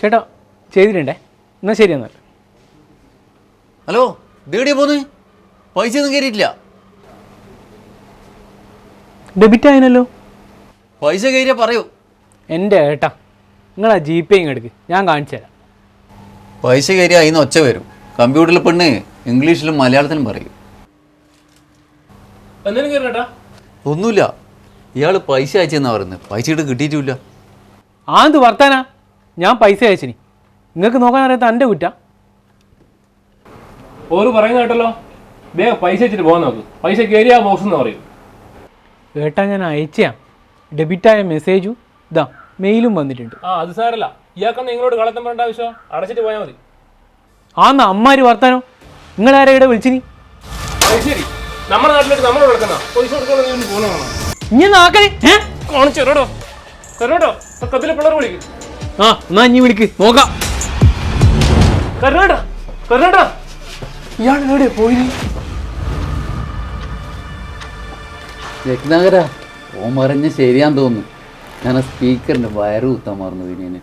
ചേട്ടാ ചെയ്തിട്ടുണ്ടേ? എന്നാ ശരി എന്നാൽ ഹലോ ദേടിയ പോന്ന്? പൈസ ഒന്നും കയറിയിട്ടില്ല ഡെബിറ്റ് ആയനല്ലോ. പൈസ കയറിയാ പറയൂ. എന്റെ ഏട്ടാ നിങ്ങൾ ആ ജി പേ ഇങ്ങെടുക്ക് ഞാൻ കാണിച്ചു തരാം. പൈസ കയറി അതിന്ന് ഒച്ച വരും. കമ്പ്യൂട്ടറിൽ പെണ്ണ് ഇംഗ്ലീഷിലും മലയാളത്തിലും പറയും. എന്തെങ്കിലും കയറിട്ടാ ഒന്നുമില്ല. ഇയാൾ പൈസ അയച്ചെന്നാ പറയുന്നത്. പൈസ ഇട്ട് കിട്ടിയിട്ടില്ല. ആന്ത് വർത്താനാ? ഞാൻ പൈസ അയച്ചിനി. നിങ്ങൾക്ക് നോക്കാൻ അറിയാത്ത എന്റെ കുറ്റ. ഓര് പറയുന്ന കേട്ടല്ലോ? വേഗം പൈസ അയച്ചിട്ട് പോകാൻ നോക്ക്. പൈസ കയറിയ ബോക്സ് എന്ന് പറയും. ഏട്ടാ ഞാൻ അയച്ചാ ഡെബിറ്റായ മെസ്സേജും ഇതാ മെയിലും വന്നിട്ടുണ്ട്. ആ അത് സാരല്ല. ഇയാൾക്ക് നിങ്ങളോട് കളത്തം പറയേണ്ട ആവശ്യം അടച്ചിട്ട് പോയാൽ മതി. ആന്ന് അമ്മാര് വർത്താനോ. നിങ്ങൾ ആരാ ഇവിടെ വിളിച്ചിനി? ശരി. നമ്മുടെ നാട്ടിലേക്ക് നമ്മൾ വിളക്കുന്ന പൈസ കൊടുക്കണം നാക്കണേ ഏ? കാണിച്ചു തരോടോ? തരോടോ? കത്തിലെ പിള്ളേർ വിളിക്കും. ആ എന്നാ ഇനി വിളിക്ക്. നോക്കാം. കരുണേട്ടാ കരുണേട്ടാ. ഇയാൾ ശരിയാന്ന് തോന്നുന്നു. ഞാൻ സ്പീക്കറിന്റെ വയറ് കുത്താൻ മറന്നു പിന്നെ